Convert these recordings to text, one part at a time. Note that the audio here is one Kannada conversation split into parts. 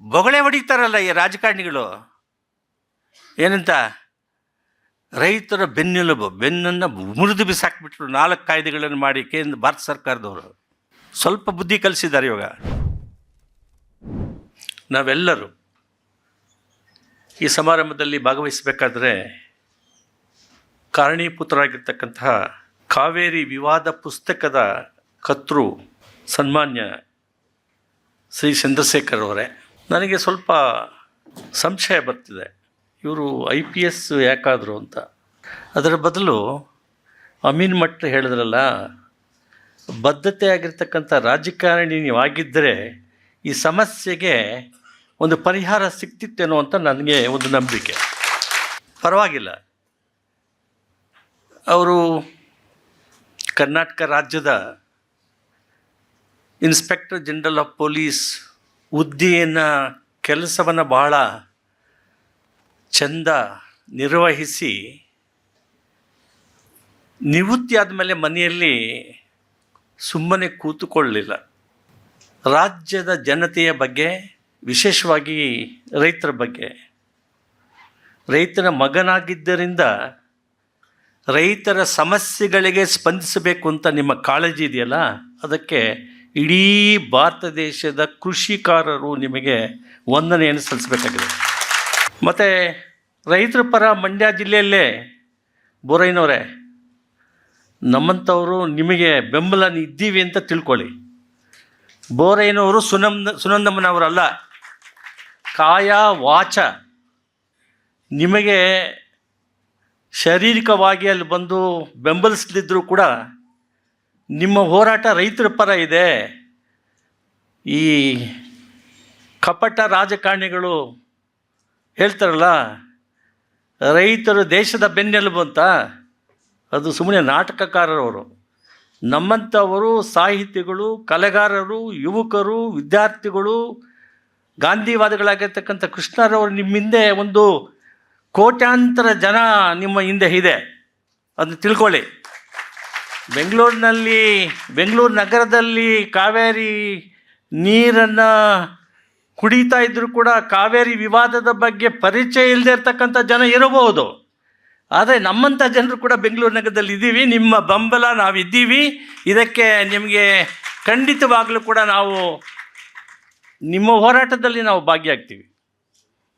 ಬೊಗಳೆ ಹೊಡಿತಾರಲ್ಲ ಈ ರಾಜಕಾರಣಿಗಳು? ಏನಂತ? ರೈತರ ಬೆನ್ನೆಲುಬು, ಬೆನ್ನನ್ನು ಮುರಿದು ಬಿಸಾಕ್ಬಿಟ್ರು ನಾಲ್ಕು ಕಾಯ್ದೆಗಳನ್ನು ಮಾಡಿ ಕೇಂದ್ರ, ಭಾರತ ಸರ್ಕಾರದವರು. ಸ್ವಲ್ಪ ಬುದ್ಧಿ ಕಲಿಸಿದ್ದಾರೆ ಇವಾಗ. ನಾವೆಲ್ಲರೂ ಈ ಸಮಾರಂಭದಲ್ಲಿ ಭಾಗವಹಿಸಬೇಕಾದ್ರೆ ಕಾರಣೀಪುತ್ರರಾಗಿರ್ತಕ್ಕಂತಹ ಕಾವೇರಿ ವಿವಾದ ಪುಸ್ತಕದ ಕರ್ತೃ ಸನ್ಮಾನ್ಯ ಶ್ರೀ ಚಂದ್ರಶೇಖರ್ ಅವರೇ. ನನಗೆ ಸ್ವಲ್ಪ ಸಂಶಯ ಬರ್ತಿದೆ. ಇವರು ಐ ಪಿ ಎಸ್ ಯಾಕಾದರು ಅಂತ. ಅದರ ಬದಲು ಅಮೀನ್ ಮಠ್ ಹೇಳಿದ್ರಲ್ಲ, ಬದ್ಧತೆ ಆಗಿರ್ತಕ್ಕಂಥ ರಾಜಕಾರಣಿ ನೀವಾಗಿದ್ದರೆ ಈ ಸಮಸ್ಯೆಗೆ ಒಂದು ಪರಿಹಾರ ಸಿಗ್ತಿತ್ತೇನೋ ಅಂತ ನನಗೆ ಒಂದು ನಂಬಿಕೆ. ಪರವಾಗಿಲ್ಲ. ಅವರು ಕರ್ನಾಟಕ ರಾಜ್ಯದ ಇನ್ಸ್ಪೆಕ್ಟರ್ ಜನರಲ್ ಆಫ್ ಪೊಲೀಸ್ ಹುದ್ದೆಯನ್ನು ಕೆಲಸವನ್ನು ಬಹಳ ಚಂದ ನಿರ್ವಹಿಸಿ, ನಿವೃತ್ತಿ ಆದಮೇಲೆ ಮನೆಯಲ್ಲಿ ಸುಮ್ಮನೆ ಕೂತುಕೊಳ್ಳಲಿಲ್ಲ. ರಾಜ್ಯದ ಜನತೆಯ ಬಗ್ಗೆ, ವಿಶೇಷವಾಗಿ ರೈತರ ಬಗ್ಗೆ. ರೈತನ ಮಗನಾಗಿದ್ದರಿಂದ ರೈತರ ಸಮಸ್ಯೆಗಳಿಗೆ ಸ್ಪಂದಿಸಬೇಕು ಅಂತ ನಿಮ್ಮ ಕಾಳಜಿ ಇದೆಯಲ್ಲ? ಅದಕ್ಕೆ ಇಡೀ ಭಾರತ ದೇಶದ ಕೃಷಿಕಾರರು ನಿಮಗೆ ವಂದನೆಯನ್ನು ಸಲ್ಲಿಸಬೇಕಾಗಿದೆ. ಮತ್ತು ರೈತರ ಪರ ಮಂಡ್ಯ ಜಿಲ್ಲೆಯಲ್ಲೇ ಬೋರೈನವರೇ, ನಮ್ಮಂಥವರು ನಿಮಗೆ ಬೆಂಬಲ ಇದ್ದೀವಿ ಅಂತ ತಿಳ್ಕೊಳ್ಳಿ. ಬೋರೈನವರು ಸುನಂದ ಸುನಂದಮ್ಮನವರಲ್ಲ, ಕಾಯ ವಾಚ. ನಿಮಗೆ ಶಾರೀರಿಕವಾಗಿ ಅಲ್ಲಿ ಬಂದು ಬೆಂಬಲಿಸದಿದ್ದರೂ ಕೂಡ ನಿಮ್ಮ ಹೋರಾಟ ರೈತರ ಪರ ಇದೆ. ಈ ಕಪಟ ರಾಜಕಾರಣಿಗಳು ಹೇಳ್ತಾರಲ್ಲ, ರೈತರು ದೇಶದ ಬೆನ್ನೆಲುಬು ಅಂತ, ಅದು ಸುಮ್ಮನೆ ನಾಟಕಕಾರರವರು. ನಮ್ಮಂಥವರು ಸಾಹಿತಿಗಳು, ಕಲೆಗಾರರು, ಯುವಕರು, ವಿದ್ಯಾರ್ಥಿಗಳು, ಗಾಂಧಿವಾದಿಗಳಾಗಿರ್ತಕ್ಕಂಥ ಕೃಷ್ಣರವರು ನಿಮ್ಮ ಹಿಂದೆ ಒಂದು ಕೋಟ್ಯಾಂತರ ಜನ ನಿಮ್ಮ ಹಿಂದೆ ಇದೆ. ಅದನ್ನು ತಿಳ್ಕೊಳ್ಳಿ. ಬೆಂಗಳೂರಿನಲ್ಲಿ, ಬೆಂಗಳೂರು ನಗರದಲ್ಲಿ ಕಾವೇರಿ ನೀರನ್ನು ಕುಡಿತಾ ಇದ್ದರೂ ಕೂಡ ಕಾವೇರಿ ವಿವಾದದ ಬಗ್ಗೆ ಪರಿಚಯ ಇಲ್ಲದೆ ಇರ್ತಕ್ಕಂಥ ಜನ ಇರಬಹುದು. ಆದರೆ ನಮ್ಮಂಥ ಜನರು ಕೂಡ ಬೆಂಗಳೂರು ನಗರದಲ್ಲಿ ಇದ್ದೀವಿ. ನಿಮ್ಮ ಬೆಂಬಲ ನಾವಿದ್ದೀವಿ. ಇದಕ್ಕೆ ನಿಮಗೆ ಖಂಡಿತವಾಗಲೂ ಕೂಡ ನಾವು ನಿಮ್ಮ ಹೋರಾಟದಲ್ಲಿ ನಾವು ಭಾಗಿಯಾಗ್ತೀವಿ.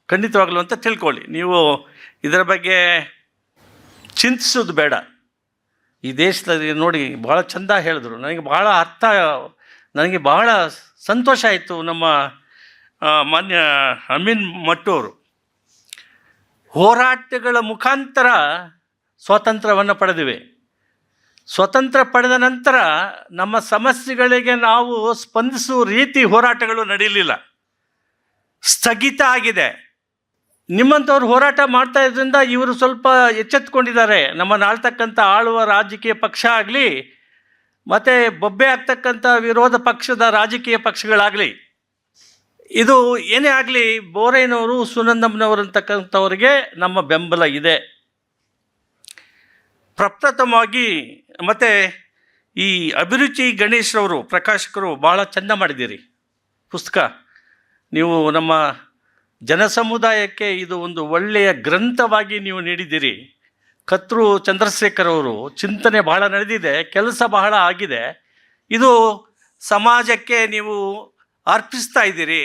ಖಂಡಿತವಾಗಲೂ ಅಂತ ತಿಳ್ಕೊಳ್ಳಿ. ನೀವು ಇದರ ಬಗ್ಗೆ ಚಿಂತಿಸೋದು ಬೇಡ. ಈ ದೇಶದಲ್ಲಿ ನೋಡಿ ಭಾಳ ಚಂದ ಹೇಳಿದ್ರು. ನನಗೆ ಭಾಳ ಅರ್ಥ, ನನಗೆ ಬಹಳ ಸಂತೋಷ ಆಯಿತು ನಮ್ಮ ಮಾನ್ಯ ಅಮೀನ್ ಮಟ್ಟೂರು. ಹೋರಾಟಗಳ ಮುಖಾಂತರ ಸ್ವಾತಂತ್ರ್ಯವನ್ನು ಪಡೆದಿವೆ. ಸ್ವತಂತ್ರ ಪಡೆದ ನಂತರ ನಮ್ಮ ಸಮಸ್ಯೆಗಳಿಗೆ ನಾವು ಸ್ಪಂದಿಸುವ ರೀತಿ ಹೋರಾಟಗಳು ನಡೆಯಲಿಲ್ಲ. ಸ್ಥಗಿತ ಆಗಿದೆ. ನಿಮ್ಮಂಥವ್ರು ಹೋರಾಟ ಮಾಡ್ತಾ ಇದ್ರಿಂದ ಇವರು ಸ್ವಲ್ಪ ಎಚ್ಚೆತ್ಕೊಂಡಿದ್ದಾರೆ. ನಮ್ಮನ್ನು ಆಳ್ತಕ್ಕಂಥ ಆಳುವ ರಾಜಕೀಯ ಪಕ್ಷ ಆಗಲಿ, ಮತ್ತು ಬೊಬ್ಬೆ ಆಗ್ತಕ್ಕಂಥ ವಿರೋಧ ಪಕ್ಷದ ರಾಜಕೀಯ ಪಕ್ಷಗಳಾಗಲಿ, ಇದು ಏನೇ ಆಗಲಿ ಬೋರೈನವರು, ಸುನಂದಮ್ನವರು ಅಂತಕ್ಕಂಥವ್ರಿಗೆ ನಮ್ಮ ಬೆಂಬಲ ಇದೆ. ಪ್ರಪ್ರಥಮವಾಗಿ ಮತ್ತು ಈ ಅಭಿರುಚಿ ಗಣೇಶ್ರವರು ಪ್ರಕಾಶಕರು ಭಾಳ ಚೆಂದ ಮಾಡಿದ್ದೀರಿ. ಪುಸ್ತಕ. ನೀವು ನಮ್ಮ ಜನಸಮುದಾಯಕ್ಕೆ ಇದು ಒಂದು ಒಳ್ಳೆಯ ಗ್ರಂಥವಾಗಿ ನೀವು ನೀಡಿದ್ದೀರಿ. ಕತ್ರು ಚಂದ್ರಶೇಖರ್ ಅವರು ಚಿಂತನೆ ಬಹಳ ನಡೆದಿದೆ, ಕೆಲಸ ಬಹಳ ಆಗಿದೆ. ಇದು ಸಮಾಜಕ್ಕೆ ನೀವು ಅರ್ಪಿಸ್ತಾ ಇದ್ದೀರಿ.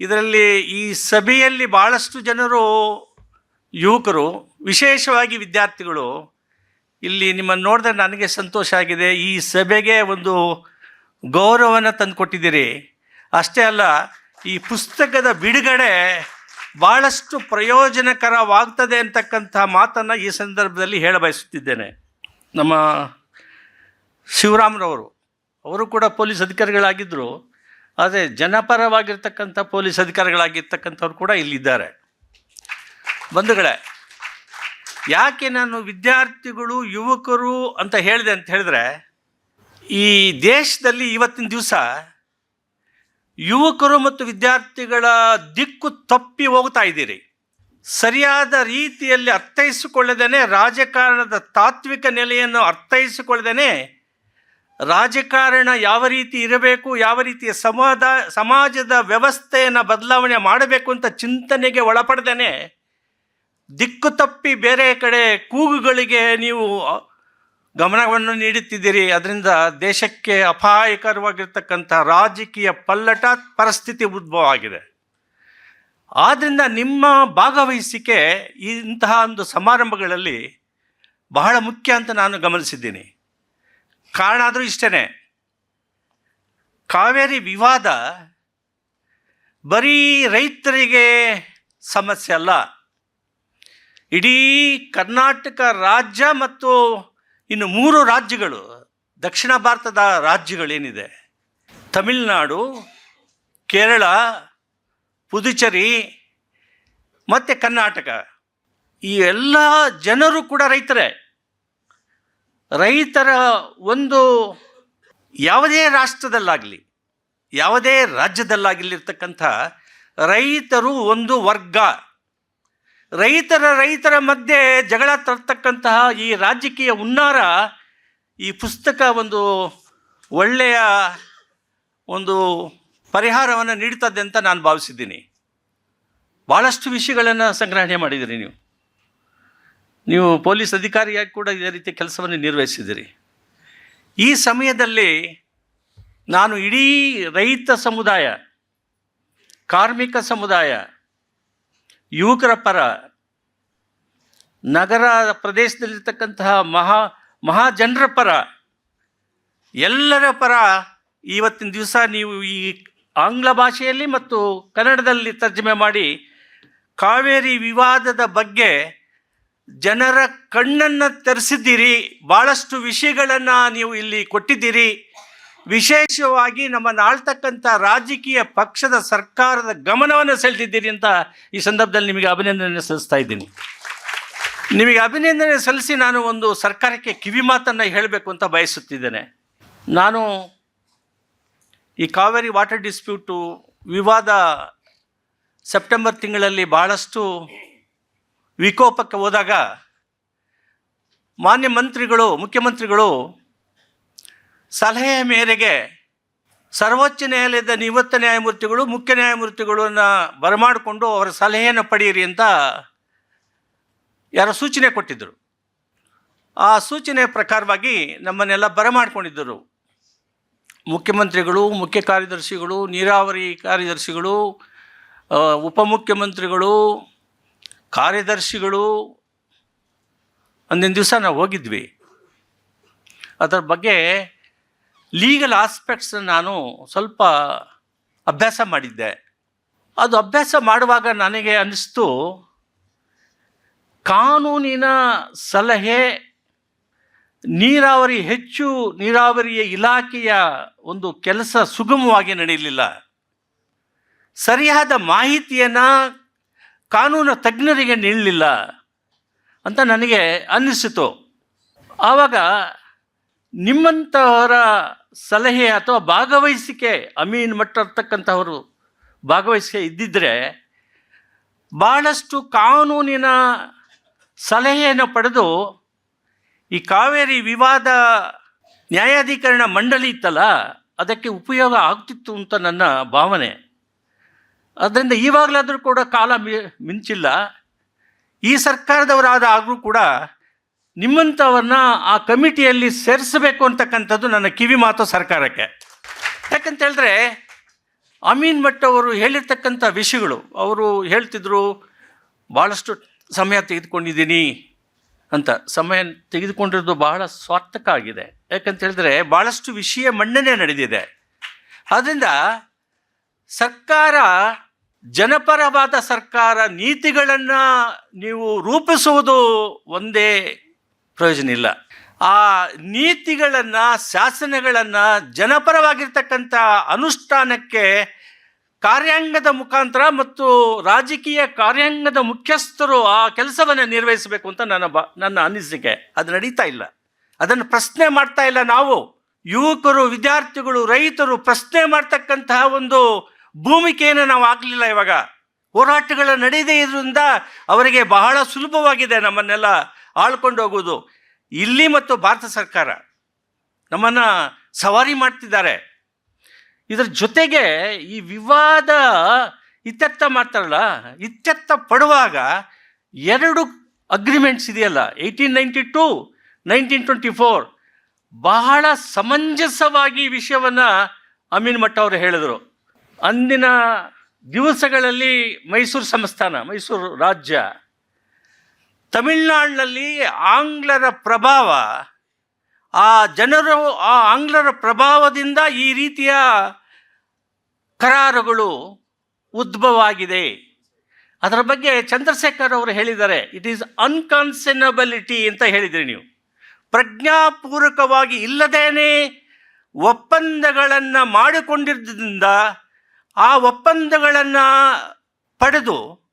ಇದರಲ್ಲಿ ಈ ಸಭೆಯಲ್ಲಿ ಭಾಳಷ್ಟು ಜನರು, ಯುವಕರು, ವಿಶೇಷವಾಗಿ ವಿದ್ಯಾರ್ಥಿಗಳು, ಇಲ್ಲಿ ನಿಮ್ಮನ್ನು ನೋಡಿದ್ರೆ ನನಗೆ ಸಂತೋಷ ಆಗಿದೆ. ಈ ಸಭೆಗೆ ಒಂದು ಗೌರವನ ತಂದುಕೊಟ್ಟಿದ್ದೀರಿ. ಅಷ್ಟೇ ಅಲ್ಲ ಈ ಪುಸ್ತಕದ ಬಿಡುಗಡೆ ಬಹಳಷ್ಟು ಪ್ರಯೋಜನಕರವಾಗ್ತದೆ ಅಂತಕ್ಕಂಥ ಮಾತನ್ನು ಈ ಸಂದರ್ಭದಲ್ಲಿ ಹೇಳ ಬಯಸುತ್ತಿದ್ದೇನೆ. ನಮ್ಮ ಶಿವರಾಮ್ರವರು, ಅವರು ಕೂಡ ಪೊಲೀಸ್ ಅಧಿಕಾರಿಗಳಾಗಿದ್ದರು, ಆದರೆ ಜನಪರವಾಗಿರ್ತಕ್ಕಂಥ ಪೊಲೀಸ್ ಅಧಿಕಾರಿಗಳಾಗಿರ್ತಕ್ಕಂಥವ್ರು ಕೂಡ ಇಲ್ಲಿದ್ದಾರೆ. ಬಂಧುಗಳೇ, ಯಾಕೆ ನಾನು ವಿದ್ಯಾರ್ಥಿಗಳು, ಯುವಕರು ಅಂತ ಹೇಳಿದೆ ಅಂತ ಹೇಳಿದ್ರೆ, ಈ ದೇಶದಲ್ಲಿ ಇವತ್ತಿನ ದಿವಸ ಯುವಕರು ಮತ್ತು ವಿದ್ಯಾರ್ಥಿಗಳ ದಿಕ್ಕು ತಪ್ಪಿ ಹೋಗ್ತಾ ಇದ್ದೀರಿ. ಸರಿಯಾದ ರೀತಿಯಲ್ಲಿ ಅರ್ಥೈಸಿಕೊಳ್ಳದೇನೆ, ರಾಜಕಾರಣದ ತಾತ್ವಿಕ ನೆಲೆಯನ್ನು ಅರ್ಥೈಸಿಕೊಳ್ಳದೇನೆ, ರಾಜಕಾರಣ ಯಾವ ರೀತಿ ಇರಬೇಕು, ಯಾವ ರೀತಿಯ ಸಮಾಜ ಸಮಾಜದ ವ್ಯವಸ್ಥೆಯನ್ನು ಬದಲಾವಣೆ ಮಾಡಬೇಕು ಅಂತ ಚಿಂತನೆಗೆ ಒಳಪಡದೇನೆ, ದಿಕ್ಕು ತಪ್ಪಿ ಬೇರೆ ಕಡೆ ಕೂಗುಗಳಿಗೆ ನೀವು ಗಮನವನ್ನು ನೀಡುತ್ತಿದ್ದೀರಿ. ಅದರಿಂದ ದೇಶಕ್ಕೆ ಅಪಾಯಕರವಾಗಿರ್ತಕ್ಕಂಥ ರಾಜಕೀಯ ಪಲ್ಲಟ ಪರಿಸ್ಥಿತಿ ಉದ್ಭವ ಆಗಿದೆ ಆದ್ದರಿಂದ ನಿಮ್ಮ ಭಾಗವಹಿಸಿಕೆ ಇಂತಹ ಒಂದು ಸಮಾರಂಭಗಳಲ್ಲಿ ಬಹಳ ಮುಖ್ಯ ಅಂತ ನಾನು ಗಮನಿಸಿದ್ದೀನಿ. ಕಾರಣ ಆದರೂ ಇಷ್ಟೇ ಕಾವೇರಿ ವಿವಾದ ಬರೀ ರೈತರಿಗೆ ಸಮಸ್ಯೆ ಅಲ್ಲ. ಇಡೀ ಕರ್ನಾಟಕ ರಾಜ್ಯ ಮತ್ತು ಇನ್ನು ಮೂರು ರಾಜ್ಯಗಳು, ದಕ್ಷಿಣ ಭಾರತದ ರಾಜ್ಯಗಳೇನಿದೆ? ತಮಿಳುನಾಡು, ಕೇರಳ, ಪುದುಚೇರಿ ಮತ್ತು ಕರ್ನಾಟಕ. ಈ ಎಲ್ಲ ಜನರು ಕೂಡ ರೈತರೇ. ರೈತರ ಒಂದು ಯಾವುದೇ ರಾಷ್ಟ್ರದಲ್ಲಾಗಲಿ, ಯಾವುದೇ ರಾಜ್ಯದಲ್ಲಾಗಲಿರ್ತಕ್ಕಂಥ ರೈತರು ಒಂದು ವರ್ಗ. ರೈತರ ರೈತರ ಮಧ್ಯೆ ಜಗಳ ತರ್ತಕ್ಕಂತಹ ಈ ರಾಜಕೀಯ ಹುನ್ನಾರ, ಈ ಪುಸ್ತಕ ಒಂದು ಒಳ್ಳೆಯ ಒಂದು ಪರಿಹಾರವನ್ನು ನೀಡ್ತದೆ ಅಂತ ನಾನು ಭಾವಿಸಿದ್ದೀನಿ. ಭಾಳಷ್ಟು ವಿಷಯಗಳನ್ನು ಸಂಗ್ರಹಣೆ ಮಾಡಿದ್ದೀರಿ ನೀವು. ನೀವು ಪೊಲೀಸ್ ಅಧಿಕಾರಿಯಾಗಿ ಕೂಡ ಇದೇ ರೀತಿ ಕೆಲಸವನ್ನು ನಿರ್ವಹಿಸಿದ್ದೀರಿ ಈ ಸಮಯದಲ್ಲಿ ನಾನು ಇಡೀ ರೈತ ಸಮುದಾಯ, ಕಾರ್ಮಿಕ ಸಮುದಾಯ ಯುವಕರ ಪರ ನಗರ ಪ್ರದೇಶದಲ್ಲಿರ್ತಕ್ಕಂತಹ ಮಹಾ, ಮಹಾಜನರ ಪರ ಎಲ್ಲರ ಪರ ಇವತ್ತಿನ ದಿವಸ ನೀವು ಈ ಆಂಗ್ಲ ಭಾಷೆಯಲ್ಲಿ ಮತ್ತು ಕನ್ನಡದಲ್ಲಿ ತರ್ಜಮೆ ಮಾಡಿ ಕಾವೇರಿ ವಿವಾದದ ಬಗ್ಗೆ ಜನರ ಕಣ್ಣನ್ನು ತರಿಸಿದ್ದೀರಿ ಭಾಳಷ್ಟು ವಿಷಯಗಳನ್ನು ನೀವು ಇಲ್ಲಿ ಕೊಟ್ಟಿದ್ದೀರಿ. ವಿಶೇಷವಾಗಿ ನಮ್ಮನ್ನು ಆಳ್ತಕ್ಕಂಥ ರಾಜಕೀಯ ಪಕ್ಷದ ಸರ್ಕಾರದ ಗಮನವನ್ನು ಸೆಳೆದಿದ್ದೀರಿ ಅಂತ ಈ ಸಂದರ್ಭದಲ್ಲಿ ನಿಮಗೆ ಅಭಿನಂದನೆ ಸಲ್ಲಿಸ್ತಾ ಇದ್ದೀನಿ. ನಿಮಗೆ ಅಭಿನಂದನೆ ಸಲ್ಲಿಸಿ ನಾನು ಒಂದು ಸರ್ಕಾರಕ್ಕೆ ಕಿವಿ ಮಾತನ್ನು ಹೇಳಬೇಕು ಅಂತ ಬಯಸುತ್ತಿದ್ದೇನೆ. ನಾನು ಈ ಕಾವೇರಿ ವಾಟರ್ ಡಿಸ್ಪ್ಯೂಟು ವಿವಾದ ಸೆಪ್ಟೆಂಬರ್ ತಿಂಗಳಲ್ಲಿ ಭಾಳಷ್ಟು ವಿಕೋಪಕ್ಕೆ ಹೋದಾಗ ಮಾನ್ಯ ಮಂತ್ರಿಗಳು, ಮುಖ್ಯಮಂತ್ರಿಗಳು ಸಲಹೆಯ ಮೇರೆಗೆ ಸರ್ವೋಚ್ಚ ನ್ಯಾಯಾಲಯದ ನಿವೃತ್ತ ನ್ಯಾಯಮೂರ್ತಿಗಳು, ಮುಖ್ಯ ನ್ಯಾಯಮೂರ್ತಿಗಳನ್ನ ಬರಮಾಡಿಕೊಂಡು ಅವರ ಸಲಹೆಯನ್ನು ಪಡೆಯಿರಿ ಅಂತ ಯಾರ ಸೂಚನೆ ಕೊಟ್ಟಿದ್ದರು. ಆ ಸೂಚನೆ ಪ್ರಕಾರವಾಗಿ ನಮ್ಮನ್ನೆಲ್ಲ ಬರಮಾಡಿಕೊಂಡಿದ್ದರು. ಮುಖ್ಯಮಂತ್ರಿಗಳು, ಮುಖ್ಯ ಕಾರ್ಯದರ್ಶಿಗಳು, ನೀರಾವರಿ ಕಾರ್ಯದರ್ಶಿಗಳು ಉಪಮುಖ್ಯಮಂತ್ರಿಗಳು, ಕಾರ್ಯದರ್ಶಿಗಳು. ಅಂದಿನ ದಿವಸ ನಾವು ಹೋಗಿದ್ವಿ. ಅದರ ಬಗ್ಗೆ ಲೀಗಲ್ ಆಸ್ಪೆಕ್ಟ್ಸ್ ನಾನು ಸ್ವಲ್ಪ ಅಭ್ಯಾಸ ಮಾಡಿದ್ದೆ. ಅದು ಅಭ್ಯಾಸ ಮಾಡುವಾಗ ನನಗೆ ಅನ್ನಿಸ್ತು, ಕಾನೂನಿನ ಸಲಹೆ ನೀರಾವರಿ, ಹೆಚ್ಚು ನೀರಾವರಿಯ ಇಲಾಖೆಯ ಒಂದು ಕೆಲಸ ಸುಗಮವಾಗಿ ನಡೆಯಲಿಲ್ಲ ಸರಿಯಾದ ಮಾಹಿತಿಯನ್ನು ಕಾನೂನು ತಜ್ಞರಿಗೆ ನೀಡಲಿಲ್ಲ ಅಂತ ನನಗೆ ಅನ್ನಿಸಿತು. ಆವಾಗ ನಿಮ್ಮಂಥವರ ಸಲಹೆ ಅಥವಾ ಭಾಗವಹಿಸಿಕೆ, ಅಮೀನ್ ಮಟ್ಟ ಇರ್ತಕ್ಕಂಥವರು ಭಾಗವಹಿಸಿಕೆ ಇದ್ದಿದ್ದರೆ ಭಾಳಷ್ಟು ಕಾನೂನಿನ ಸಲಹೆಯನ್ನು ಪಡೆದು ಈ ಕಾವೇರಿ ವಿವಾದ ನ್ಯಾಯಾಧೀಕರಣ ಮಂಡಳಿ ಇತ್ತಲ್ಲ, ಅದಕ್ಕೆ ಉಪಯೋಗ ಆಗ್ತಿತ್ತು ಅಂತ ನನ್ನ ಭಾವನೆ. ಅದರಿಂದ ಈವಾಗಲಾದರೂ ಕೂಡ ಕಾಲ ಮಿಂಚಿಲ್ಲ. ಈ ಸರ್ಕಾರದವರಾದ ಆಗಲೂ ಕೂಡ ನಿಮ್ಮಂಥವ್ರನ್ನ ಆ ಕಮಿಟಿಯಲ್ಲಿ ಸೇರಿಸಬೇಕು ಅಂತಕ್ಕಂಥದ್ದು ನನ್ನ ಕಿವಿ ಮಾತು ಸರ್ಕಾರಕ್ಕೆ. ಯಾಕಂತ ಹೇಳಿದ್ರೆ, ಅಮೀನ್ ಭಟ್ ಅವರು ಹೇಳಿರ್ತಕ್ಕಂಥ ವಿಷಯಗಳು, ಅವರು ಹೇಳ್ತಿದ್ರು ಭಾಳಷ್ಟು ಸಮಯ ತೆಗೆದುಕೊಂಡಿದ್ದೀನಿ ಅಂತ. ಸಮಯ ತೆಗೆದುಕೊಂಡಿರೋದು ಬಹಳ ಸ್ವಾರ್ಥಕ ಆಗಿದೆ. ಯಾಕಂತ ಹೇಳಿದ್ರೆ ಭಾಳಷ್ಟು ವಿಷಯ ಮಂಡನೆ ನಡೆದಿದೆ. ಆದ್ದರಿಂದ ಸರ್ಕಾರ, ಜನಪರವಾದ ಸರ್ಕಾರ ನೀತಿಗಳನ್ನು ನೀವು ರೂಪಿಸುವುದು ಒಂದೇ ಪ್ರಯೋಜನ ಇಲ್ಲ. ಆ ನೀತಿಗಳನ್ನು, ಶಾಸನಗಳನ್ನು ಜನಪರವಾಗಿರ್ತಕ್ಕಂಥ ಅನುಷ್ಠಾನಕ್ಕೆ ಕಾರ್ಯಾಂಗದ ಮುಖಾಂತರ ಮತ್ತು ರಾಜಕೀಯ ಕಾರ್ಯಾಂಗದ ಮುಖ್ಯಸ್ಥರು ಆ ಕೆಲಸವನ್ನು ನಿರ್ವಹಿಸಬೇಕು ಅಂತ ನನ್ನ ಬ, ನನ್ನ ಅನಿಸಿಕೆ. ಅದು ನಡೀತಾ ಇಲ್ಲ. ಅದನ್ನು ಪ್ರಶ್ನೆ ಮಾಡ್ತಾ ಇಲ್ಲ ನಾವು. ಯುವಕರು, ವಿದ್ಯಾರ್ಥಿಗಳು, ರೈತರು ಪ್ರಶ್ನೆ ಮಾಡ್ತಕ್ಕಂತಹ ಒಂದು ಭೂಮಿಕೆಯನ್ನು ನಾವು ಆಗಲಿಲ್ಲ ಇವಾಗ. ಹೋರಾಟಗಳು ನಡೆಯದೇ ಇದರಿಂದ ಅವರಿಗೆ ಬಹಳ ಸುಲಭವಾಗಿದೆ ನಮ್ಮನ್ನೆಲ್ಲ ಆಳ್ಕೊಂಡು ಹೋಗೋದು ಇಲ್ಲಿ ಮತ್ತು ಭಾರತ ಸರ್ಕಾರ ನಮ್ಮನ್ನು ಸವಾರಿ ಮಾಡ್ತಿದ್ದಾರೆ. ಇದರ ಜೊತೆಗೆ ಈ ವಿವಾದ ಇತ್ಯರ್ಥ ಮಾಡ್ತಾರಲ್ಲ, ಇತ್ಯರ್ಥ ಪಡುವಾಗ ಎರಡು ಅಗ್ರಿಮೆಂಟ್ಸ್ ಇದೆಯಲ್ಲ eighteen ninety two nineteen twenty four ಬಹಳ ಸಮಂಜಸವಾಗಿ ವಿಷಯವನ್ನು ಅಮೀನ್ ಮಠ ಅವರು ಹೇಳಿದರು. ಅಂದಿನ ದಿವಸಗಳಲ್ಲಿ ಮೈಸೂರು ಸಂಸ್ಥಾನ, ಮೈಸೂರು ರಾಜ್ಯ ತಮಿಳುನಾಡಿನಲ್ಲಿ ಆಂಗ್ಲರ ಪ್ರಭಾವ, ಆ ಜನರು ಆ ಆಂಗ್ಲರ ಪ್ರಭಾವದಿಂದ ಈ ರೀತಿಯ ಕರಾರುಗಳು ಉದ್ಭವ ಆಗಿದೆ ಅದರ ಬಗ್ಗೆ ಚಂದ್ರಶೇಖರ್ ಅವರು ಹೇಳಿದ್ದಾರೆ ಇಟ್ ಈಸ್ ಅನ್ಕನ್ಸನಬಿಲಿಟಿ ಅಂತ ಹೇಳಿದ್ರಿ ನೀವು. ಪ್ರಜ್ಞಾಪೂರ್ವಕವಾಗಿ ಇಲ್ಲದೇನೆ ಒಪ್ಪಂದಗಳನ್ನು ಮಾಡಿಕೊಂಡಿದ್ದರಿಂದ ಆ ಒಪ್ಪಂದಗಳನ್ನು ಪಡೆದು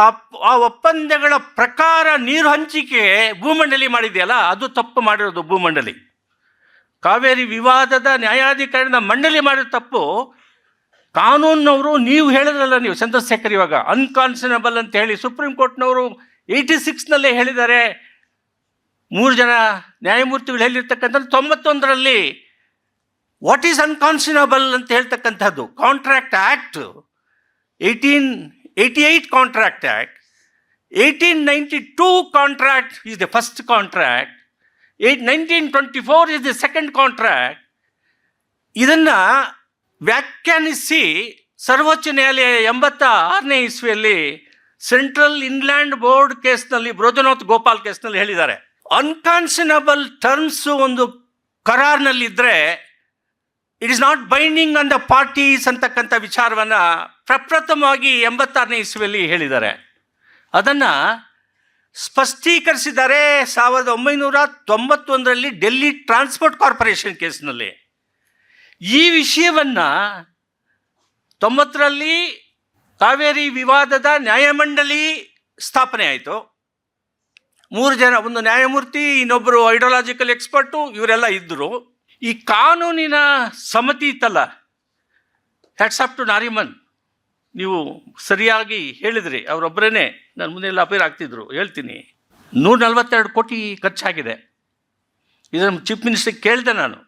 ಆ ಆ ಒಪ್ಪಂದಗಳ ಪ್ರಕಾರ ನೀರು ಹಂಚಿಕೆ ಭೂಮಂಡಲಿ ಮಾಡಿದೆಯಲ್ಲ, ಅದು ತಪ್ಪು ಮಾಡಿರೋದು ಭೂಮಂಡಲಿ. ಕಾವೇರಿ ವಿವಾದದ ನ್ಯಾಯಾಧಿಕರಣದ ಮಂಡಳಿ ಮಾಡಿದ ತಪ್ಪು. ಕಾನೂನವರು ನೀವು ಹೇಳಿದ್ರಲ್ಲ ನೀವು, ಚಂದ್ರಶೇಖರ್ ಇವಾಗ ಅನ್ಕಾನ್ಸನಬಲ್ ಅಂತ ಹೇಳಿ ಸುಪ್ರೀಂ ಕೋರ್ಟ್ನವರು ಏಯ್ಟಿ ಸಿಕ್ಸ್ನಲ್ಲೇ ಹೇಳಿದ್ದಾರೆ. ಮೂರು ಜನ ನ್ಯಾಯಮೂರ್ತಿಗಳು ಹೇಳಿರ್ತಕ್ಕಂಥದ್ದು, ತೊಂಬತ್ತೊಂದರಲ್ಲಿ ವಾಟ್ ಈಸ್ ಅನ್ಕಾನ್ಸನಬಲ್ ಅಂತ ಹೇಳ್ತಕ್ಕಂಥದ್ದು contract act eighteen eighty eight contract is the first contract eight nineteen twenty four is the second contract ಇದನ್ನು ವ್ಯಾಖ್ಯಾನಿಸಿ ಸರ್ವೋಚ್ಚ ನ್ಯಾಯಾಲಯ ಎಂಬತ್ತ ಆರನೇ ಇಸ್ವಿಯಲ್ಲಿ ಸೆಂಟ್ರಲ್ ಇನ್ಲ್ಯಾಂಡ್ ಬೋರ್ಡ್ ಕೇಸ್ನಲ್ಲಿ, ಬ್ರೋಜನಾಥ್ ಗೋಪಾಲ್ ಕೇಸ್ನಲ್ಲಿ ಹೇಳಿದ್ದಾರೆ. ಅನ್ಕಾನ್ಸನಬಲ್ ಟರ್ಮ್ಸ್ ಒಂದು ಕರಾರ್ನಲ್ಲಿದ್ದರೆ it is not binding on the parties ಅಂತಕ್ಕಂಥ ವಿಚಾರವನ್ನು ಪ್ರಪ್ರಥಮವಾಗಿ ಎಂಬತ್ತಾರನೇ ಇಸ್ವಿಯಲ್ಲಿ ಹೇಳಿದ್ದಾರೆ. ಅದನ್ನು ಸ್ಪಷ್ಟೀಕರಿಸಿದ್ದಾರೆ ಸಾವಿರದ ಒಂಬೈನೂರ ತೊಂಬತ್ತೊಂದರಲ್ಲಿ ಡೆಲ್ಲಿ ಟ್ರಾನ್ಸ್ಪೋರ್ಟ್ ಕಾರ್ಪೊರೇಷನ್ ಕೇಸ್ನಲ್ಲಿ. ಈ ವಿಷಯವನ್ನು ತೊಂಬತ್ತರಲ್ಲಿ ಕಾವೇರಿ ವಿವಾದದ ನ್ಯಾಯಮಂಡಳಿ ಸ್ಥಾಪನೆ ಆಯಿತು. ಮೂರು ಜನ, ಒಂದು ನ್ಯಾಯಮೂರ್ತಿ ಇನ್ನೊಬ್ಬರು ಐಡಿಯಾಲಜಿಕಲ್ ಎಕ್ಸ್ಪರ್ಟು, ಇವರೆಲ್ಲ ಇದ್ದರು ಈ ಕಾನೂನಿನ ಸಮಿತಿ ಇತ್ತಲ್ಲ. Hats to Nariman. ನೀವು ಸರಿಯಾಗಿ ಹೇಳಿದ್ರಿ ಅವರೊಬ್ಬರೇ ನನ್ನ ಮುಂದೆ ಅಪೇರ್ ಆಗ್ತಿದ್ರು, ಹೇಳ್ತೀನಿ. ನೂರ ನಲ್ವತ್ತೆರಡು ಕೋಟಿ ಖರ್ಚಾಗಿದೆ. ಇದನ್ನು ಚೀಫ್ ಮಿನಿಸ್ಟರ್ ಕೇಳಿದೆ ನಾನು.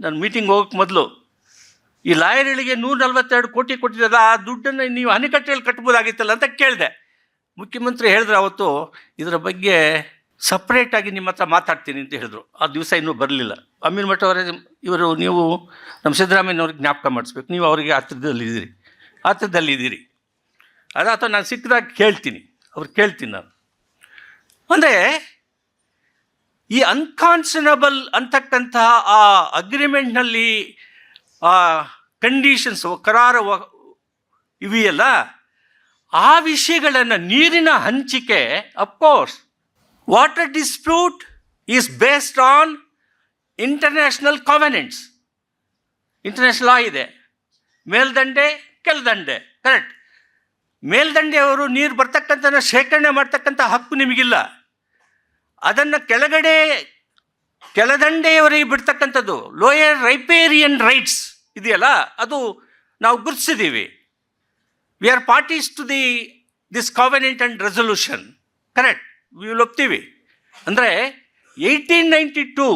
ನಾನು ಮೀಟಿಂಗ್ ಹೋಗೋಕ್ಕೆ ಮೊದಲು. ಈ ಲಾಯರ್ಗಳಿಗೆ ನೂರ ನಲ್ವತ್ತೆರಡು ಕೋಟಿ ಕೊಟ್ಟಿದ್ದಲ್ಲ ಆ ದುಡ್ಡನ್ನು ನೀವು ಅಣೆಕಟ್ಟೆಯಲ್ಲಿ ಕಟ್ಬೋದಾಗಿತ್ತಲ್ಲ ಅಂತ ಕೇಳಿದೆ. ಮುಖ್ಯಮಂತ್ರಿ ಹೇಳಿದ್ರೆ ಅವತ್ತು, ಇದರ ಬಗ್ಗೆ ಸಪ್ರೇಟಾಗಿ ನಿಮ್ಮ ಹತ್ರ ಮಾತಾಡ್ತೀನಿ ಅಂತ ಹೇಳಿದ್ರು. ಆ ದಿವಸ ಇನ್ನೂ ಬರಲಿಲ್ಲ. ಅಮೀನ್ ಮಠ ಅವರೇ, ಇವರು ನೀವು ನಮ್ಮ ಸಿದ್ದರಾಮಯ್ಯನವ್ರಿಗೆ ಜ್ಞಾಪಕ ಮಾಡಿಸ್ಬೇಕು. ನೀವು ಅವರಿಗೆ ಹತ್ರದಲ್ಲಿದ್ದೀರಿ ಹತ್ರದಲ್ಲಿದ್ದೀರಿ ಅದು ಅಥವಾ ನಾನು ಸಿಕ್ಕಿದಾಗ ಕೇಳ್ತೀನಿ. ಅವ್ರು ಕೇಳ್ತೀನಿ ನಾನು. ಅಂದರೆ ಈ ಅನ್ಕಾನ್ಸನಬಲ್ ಅಂತಕ್ಕಂತಹ ಆ ಅಗ್ರಿಮೆಂಟ್ನಲ್ಲಿ ಆ ಕಂಡೀಷನ್ಸ್ ಕರಾರ ಇವೆಯಲ್ಲ, ಆ ವಿಷಯಗಳನ್ನು ನೀರಿನ ಹಂಚಿಕೆ of course water dispute is based on international covenants international ಇದೆ. ಮೇಲ್ದಂಡೆ ಕೆಳದಂಡೆ ಕರೆಕ್ಟ್ ಮೇಲ್ದಂಡೆಯವರು ನೀರು ಬರ್ತಕ್ಕಂಥ ಶೇಖರಣೆ ಮಾಡ್ತಕ್ಕಂಥ ಹಕ್ಕು ನಿಮಗಿಲ್ಲ. ಅದನ್ನು ಕೆಳಗಡೆ ಕೆಳದಂಡೆಯವರಿಗೆ ಬಿಡ್ತಕ್ಕಂಥದ್ದು ಲೋಯರ್ ರೈಪೇರಿಯನ್ ರೈಟ್ಸ್ ಇದೆಯಲ್ಲ, ಅದು ನಾವು ಗುರುತಿಸಿದ್ದೀವಿ. We are parties to the this covenant and resolution correct we ಒಪ್ತೀವಿ ಅಂದರೆ eighteen ninety two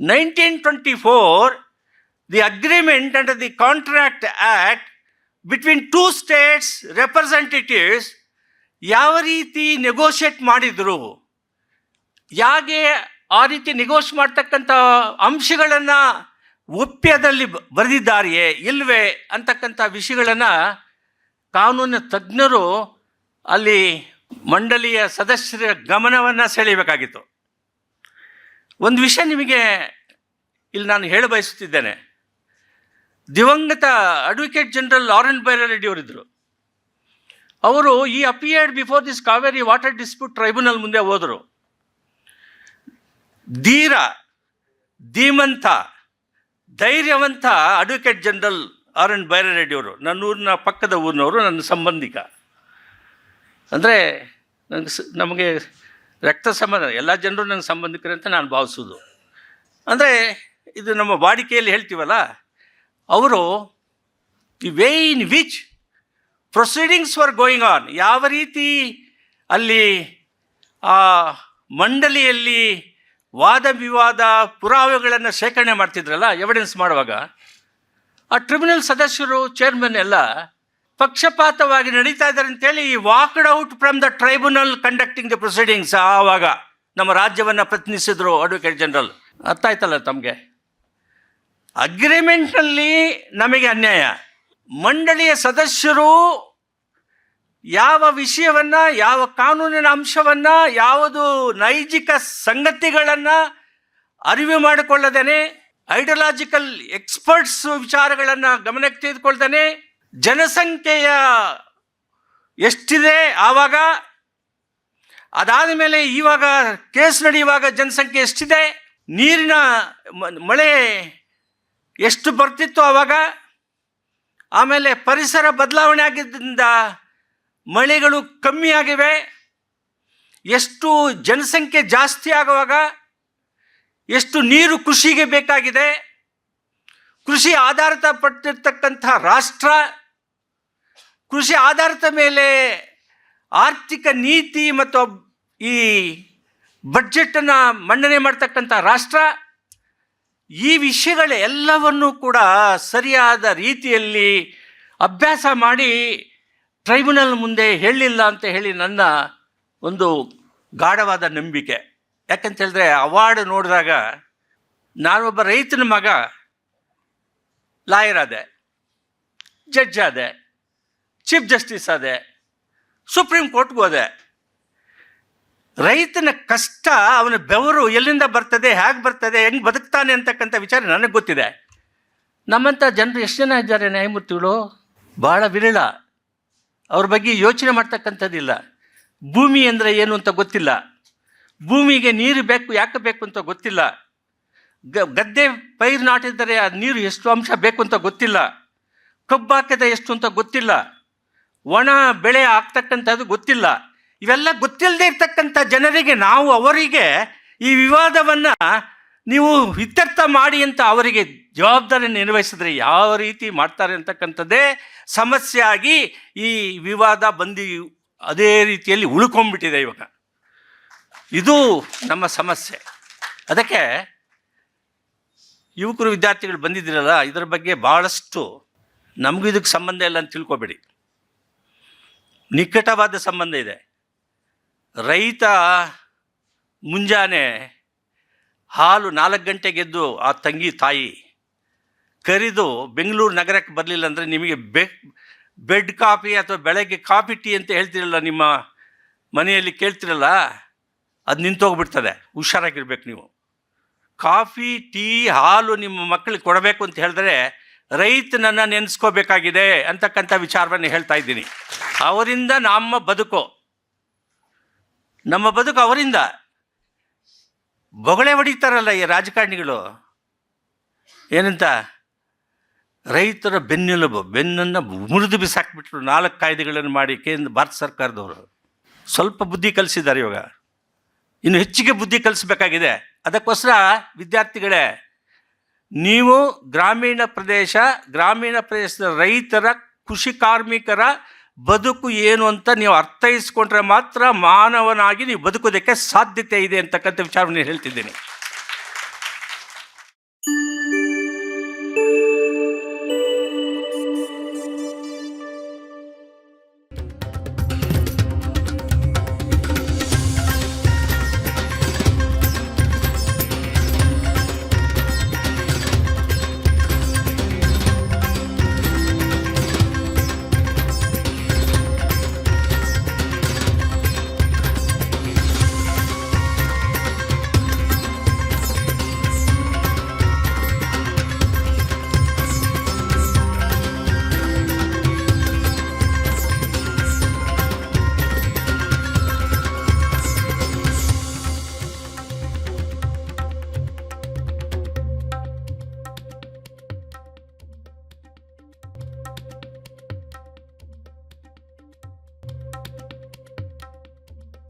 nineteen twenty four the agreement and the contract act between two states representatives ಯಾವ ರೀತಿ ನೆಗೋಷಿಯೇಟ್ ಮಾಡಿದರು, ಯಾಗೆ ಆ ರೀತಿ ನೆಗೋಷ್ ಮಾಡ್ತಕ್ಕಂಥ ಅಂಶಗಳನ್ನು ಒಪ್ಪ್ಯದಲ್ಲಿ ಬರೆದಿದ್ದಾರೆಯೇ ಇಲ್ವೇ ಅಂತಕ್ಕಂಥ ವಿಷಯಗಳನ್ನು ಕಾನೂನು ತಜ್ಞರು ಅಲ್ಲಿ ಮಂಡಳಿಯ ಸದಸ್ಯರ ಗಮನವನ್ನು ಸೆಳೆಯಬೇಕಾಗಿತ್ತು. ಒಂದು ವಿಷಯ ನಿಮಗೆ ಇಲ್ಲಿ ನಾನು ಹೇಳ ಬಯಸುತ್ತಿದ್ದೇನೆ. ದಿವಂಗತ ಅಡ್ವೊಕೇಟ್ ಜನರಲ್ ಲಾರೆನ್ ಬೈರಾರೆಡ್ಡಿ ಅವರಿದ್ದರು. ಅವರು ಈ appeared before this Cauvery water dispute tribunal ಮುಂದೆ ಹೋದರು. ಧೀರ, ಧೀಮಂತ, ಧೈರ್ಯವಂತ advocate general R N Byrareddy ಅವರು, ನನ್ನ ಊರಿನ ಪಕ್ಕದ ಊರಿನವರು, ನನ್ನ ಸಂಬಂಧಿಕ. ಅಂದರೆ ನನಗೆ ನಮಗೆ ರಕ್ತ ಸಂಬಂಧ, ಎಲ್ಲ ಜನರು ನನಗೆ ಅಂತ ನಾನು ಭಾವಿಸೋದು ಅಂದರೆ ಇದು ನಮ್ಮ ಬಾಡಿಕೆಯಲ್ಲಿ ಹೇಳ್ತೀವಲ್ಲ ಅವರು the way in which proceedings for going on. ಯಾವ ರೀತಿ ಅಲ್ಲಿ ಆ ಮಂಡಳಿಯಲ್ಲಿ ವಾದ ವಿವಾದ ಪುರಾವೆಗಳನ್ನು ಶೇಖರಣೆ ಮಾಡ್ತಿದ್ರಲ್ಲ ಎವಿಡೆನ್ಸ್ ಮಾಡುವಾಗ, ಆ ಟ್ರಿಬ್ಯುನಲ್ ಸದಸ್ಯರು ಚೇರ್ಮನ್ ಎಲ್ಲ ಪಕ್ಷಪಾತವಾಗಿ ನಡೀತಾ ಇದ್ದಾರೆ ಅಂತೇಳಿ walked out from the tribunal conducting the proceedings ಆವಾಗ ನಮ್ಮ ರಾಜ್ಯವನ್ನು ಪ್ರತಿನಿಧಿಸಿದ್ರು ಅಡ್ವೊಕೇಟ್ ಜನರಲ್ ಅರ್ಥ ಆಯ್ತಲ್ಲ ತಮಗೆ? ಅಗ್ರಿಮೆಂಟ್ನಲ್ಲಿ ನಮಗೆ ಅನ್ಯಾಯ. ಮಂಡಳಿಯ ಸದಸ್ಯರು ಯಾವ ವಿಷಯವನ್ನು, ಯಾವ ಕಾನೂನಿನ ಅಂಶವನ್ನು, ಯಾವುದು ನೈಜಿಕ ಸಂಗತಿಗಳನ್ನು ಅರಿವು ಮಾಡಿಕೊಳ್ಳದೇನೆ, ಐಡಿಯಾಲಜಿಕಲ್ ಎಕ್ಸ್ಪರ್ಟ್ಸ್ ವಿಚಾರಗಳನ್ನು ಗಮನಕ್ಕೆ ತೆಗೆದುಕೊಳ್ತಾನೆ ಜನಸಂಖ್ಯೆಯ ಎಷ್ಟಿದೆ ಆವಾಗ, ಅದಾದ ಮೇಲೆ ಇವಾಗ ಕೇಸ್ ನಡೆಯುವಾಗ ಜನಸಂಖ್ಯೆ ಎಷ್ಟಿದೆ, ನೀರಿನ ಮಳೆ ಎಷ್ಟು ಬರ್ತಿತ್ತು ಆವಾಗ ಆಮೇಲೆ ಪರಿಸರ ಬದಲಾವಣೆ ಆಗಿದ್ದರಿಂದ ಮಳೆಗಳು ಕಮ್ಮಿ ಆಗಿವೆ. ಎಷ್ಟು ಜನಸಂಖ್ಯೆ ಜಾಸ್ತಿ ಆಗುವಾಗ ಎಷ್ಟು ನೀರು ಕೃಷಿಗೆ ಬೇಕಾಗಿದೆ. ಕೃಷಿ ಆಧಾರಿತ ಪಟ್ಟಿರ್ತಕ್ಕಂಥ ರಾಷ್ಟ್ರ, ಕೃಷಿ ಆಧಾರಿತ ಮೇಲೆ ಆರ್ಥಿಕ ನೀತಿ ಮತ್ತು ಈ ಬಡ್ಜೆಟನ್ನು ಮಂಡನೆ ಮಾಡ್ತಕ್ಕಂಥ ರಾಷ್ಟ್ರ. ಈ ವಿಷಯಗಳ ಎಲ್ಲವನ್ನೂ ಕೂಡ ಸರಿಯಾದ ರೀತಿಯಲ್ಲಿ ಅಭ್ಯಾಸ ಮಾಡಿ ಟ್ರೈಬ್ಯುನಲ್ ಮುಂದೆ ಹೇಳಲಿಲ್ಲ ಅಂತ ಹೇಳಿ ನನ್ನ ಒಂದು ಗಾಢವಾದ ನಂಬಿಕೆ. ಯಾಕಂತ ಹೇಳಿದ್ರೆ ಅವಾರ್ಡ್ ನೋಡಿದಾಗ ನಾನೊಬ್ಬ ರೈತನ ಮಗ ಲಾಯರ್ ಆದೆ, ಜಡ್ಜ್ ಆದೆ, ಚೀಫ್ ಜಸ್ಟಿಸ್ ಆದೆ, ಸುಪ್ರೀಂ ಕೋರ್ಟ್ಗೆ ಹೋದೆ. ರೈತನ ಕಷ್ಟ ಅವನ ಬೆವರು ಎಲ್ಲಿಂದ ಬರ್ತದೆ, ಹೇಗೆ ಬರ್ತದೆ, ಹೆಂಗೆ ಬದುಕ್ತಾನೆ ಅಂತಕ್ಕಂಥ ವಿಚಾರ ನನಗೆ ಗೊತ್ತಿದೆ. ನಮ್ಮಂಥ ಜನರು ಎಷ್ಟು ಜನ ಇದ್ದಾರೆ ನ್ಯಾಯಮೂರ್ತಿಗಳು? ಭಾಳ ವಿರಳ. ಅವ್ರ ಬಗ್ಗೆ ಯೋಚನೆ ಮಾಡ್ತಕ್ಕಂಥದ್ದಿಲ್ಲ. ಭೂಮಿ ಅಂದರೆ ಏನು ಅಂತ ಗೊತ್ತಿಲ್ಲ. ಭೂಮಿಗೆ ನೀರು ಬೇಕು, ಯಾಕೆ ಬೇಕು ಅಂತ ಗೊತ್ತಿಲ್ಲ. ಗದ್ದೆ ಪೈರು ನಾಟಿದರೆ ಆ ನೀರು ಎಷ್ಟು ಅಂಶ ಬೇಕು ಅಂತ ಗೊತ್ತಿಲ್ಲ. ಕಬ್ಬು ಹಾಕಿದ ಎಷ್ಟು ಅಂತ ಗೊತ್ತಿಲ್ಲ. ಒಣ ಬೆಳೆ ಆಗ್ತಕ್ಕಂಥದ್ದು ಗೊತ್ತಿಲ್ಲ. ಇವೆಲ್ಲ ಗೊತ್ತಿಲ್ಲದೆ ಇರ್ತಕ್ಕಂಥ ಜನರಿಗೆ ನಾವು ಅವರಿಗೆ ಈ ವಿವಾದವನ್ನು ನೀವು ಇತ್ಯರ್ಥ ಮಾಡಿ ಅಂತ ಅವರಿಗೆ ಜವಾಬ್ದಾರಿ ನಿರ್ವಹಿಸಿದ್ರೆ ಯಾವ ರೀತಿ ಮಾಡ್ತಾರೆ ಅಂತಕ್ಕಂಥದ್ದೇ ಸಮಸ್ಯೆ ಆಗಿ ಈ ವಿವಾದ ಬಂದು ಅದೇ ರೀತಿಯಲ್ಲಿ ಉಳ್ಕೊಂಡ್ಬಿಟ್ಟಿದೆ ಇವಾಗ. ಇದು ನಮ್ಮ ಸಮಸ್ಯೆ. ಅದಕ್ಕೆ ಯುವಕರು, ವಿದ್ಯಾರ್ಥಿಗಳು ಬಂದಿದ್ದೀರಲ್ಲ, ಇದರ ಬಗ್ಗೆ ಭಾಳಷ್ಟು ನಮಗೂ ಇದಕ್ಕೆ ಸಂಬಂಧ ಇಲ್ಲ ಅಂತ ತಿಳ್ಕೊಬೇಡಿ. ನಿಕಟವಾದ ಸಂಬಂಧ ಇದೆ. ರೈತ ಮುಂಜಾನೆ ಹಾಲು ನಾಲ್ಕು ಗಂಟೆಗೆದ್ದು ಆ ತಂಗಿ ತಾಯಿ ಕರೆದು ಬೆಂಗಳೂರು ನಗರಕ್ಕೆ ಬರಲಿಲ್ಲ ಅಂದರೆ ನಿಮಗೆ ಬೆ, ಬೆಡ್ ಕಾಫಿ ಅಥವಾ ಬೆಳಗ್ಗೆ ಕಾಫಿ ಟೀ ಅಂತ ಹೇಳ್ತಿರಲ್ಲ ನಿಮ್ಮ ಮನೆಯಲ್ಲಿ ಕೇಳ್ತಿರಲ್ಲ, ಅದು ನಿಂತೋಗ್ಬಿಡ್ತದೆ. ಹುಷಾರಾಗಿರ್ಬೇಕು ನೀವು. ಕಾಫಿ, ಟೀ, ಹಾಲು ನಿಮ್ಮ ಮಕ್ಕಳಿಗೆ ಕೊಡಬೇಕು ಅಂತ ಹೇಳಿದ್ರೆ ರೈತನನ್ನು ನೆನೆಸ್ಕೋಬೇಕಾಗಿದೆ ಅಂತಕ್ಕಂಥ ವಿಚಾರವನ್ನು ಹೇಳ್ತಾ ಇದ್ದೀನಿ. ಅವರಿಂದ ನಮ್ಮ ಬದುಕು. ನಮ್ಮ ಬದುಕು ಅವರಿಂದ. ಬೊಗಳೆ ಹೊಡಿತಾರಲ್ಲ ಈ ರಾಜಕಾರಣಿಗಳು. ಏನಂತ? ರೈತರ ಬೆನ್ನೆಲುಬು, ಬೆನ್ನನ್ನು ಮುರಿದು ಬಿಸಾಕ್ಬಿಟ್ರು ನಾಲ್ಕು ಕಾಯ್ದೆಗಳನ್ನು ಮಾಡಿ ಕೇಂದ್ರ, ಭಾರತ ಸರ್ಕಾರದವರು. ಸ್ವಲ್ಪ ಬುದ್ಧಿ ಕಲಿಸಿದ್ದಾರೆ ಇವಾಗ. ಇನ್ನು ಹೆಚ್ಚಿಗೆ ಬುದ್ಧಿ ಕಲಿಸಬೇಕಾಗಿದೆ. ಅದಕ್ಕೋಸ್ಕರ ವಿದ್ಯಾರ್ಥಿಗಳೇ, ನೀವು ಗ್ರಾಮೀಣ ಪ್ರದೇಶ, ಗ್ರಾಮೀಣ ಪ್ರದೇಶದ ರೈತರ, ಕೃಷಿ ಕಾರ್ಮಿಕರ ಬದುಕು ಏನು ಅಂತ ನೀವು ಅರ್ಥೈಸ್ಕೊಂಡ್ರೆ ಮಾತ್ರ ಮಾನವನಾಗಿ ನೀವು ಬದುಕೋದಕ್ಕೆ ಸಾಧ್ಯತೆ ಇದೆ ಅಂತಕ್ಕಂಥ ವಿಚಾರವನ್ನು ಹೇಳ್ತಿದ್ದೀನಿ.